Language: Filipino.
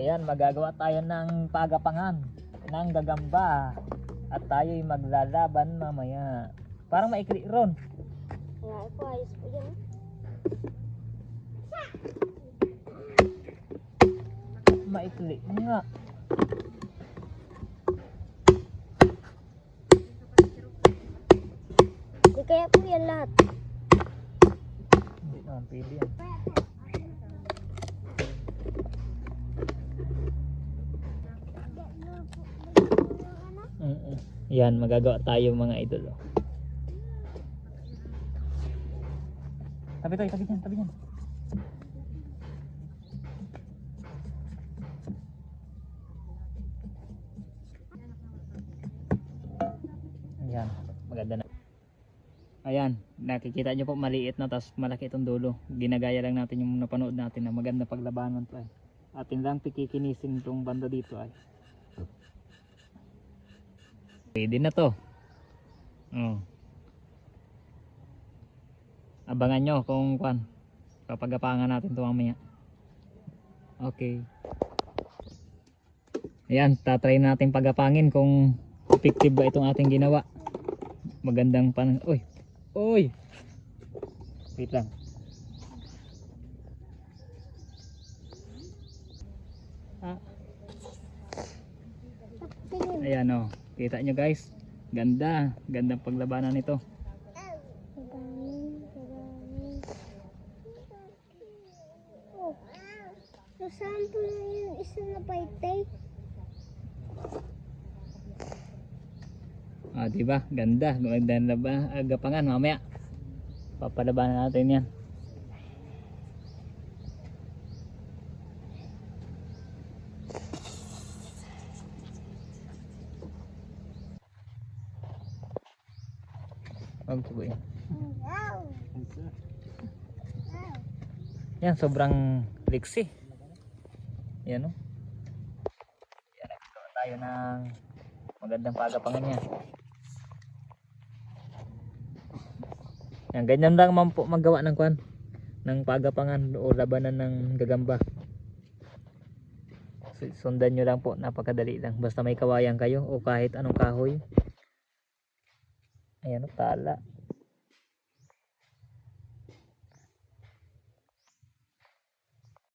Ayan, magagawa tayo ng pagapangan ng gagamba. At tayo'y maglalaban mamaya. Parang maikli ron. Kaya po, ayos po yan. Maikli nga. Di kaya po yan lahat. Hindi naman pwede yan. Yan, magagawa tayo mga idol. oh. Tabi tayo, tabi dyan, tabi dyan. Ayan, maganda na. Ayan, nakikita nyo po maliit na tapos malaki itong dulo. Ginagaya lang natin yung napanood natin na maganda paglabanan to ay. Atin lang pikikinisin itong banda dito ay. Pwede na to. Oh. Abangan nyo kung kwan. Papagapangan natin to mamaya. Okay. Ayan, tatry natin pagapangin kung effective ba itong ating ginawa. Magandang pan... Uy! Uy! Wait lang. Ah, ayan o. Kita nyo guys. Ganda. Gandang paglabanan nito. Oh. Nasaan po yung isa na paitay? Ah, di ba? Ganda. Ganda na ba? Agapangan mamaya. Papalabanan natin 'yan. Huwag subo yan. Sobrang liksi. Yan o. Yan, nagkawa tayo ng magandang pagapangan niya. Yan, ganyan lang man po magawa ng kwan ng pagapangan o labanan ng gagamba. Su- Sundan nyo lang po, napakadali lang. Basta may kawayan kayo o kahit anong kahoy. Ayan tala.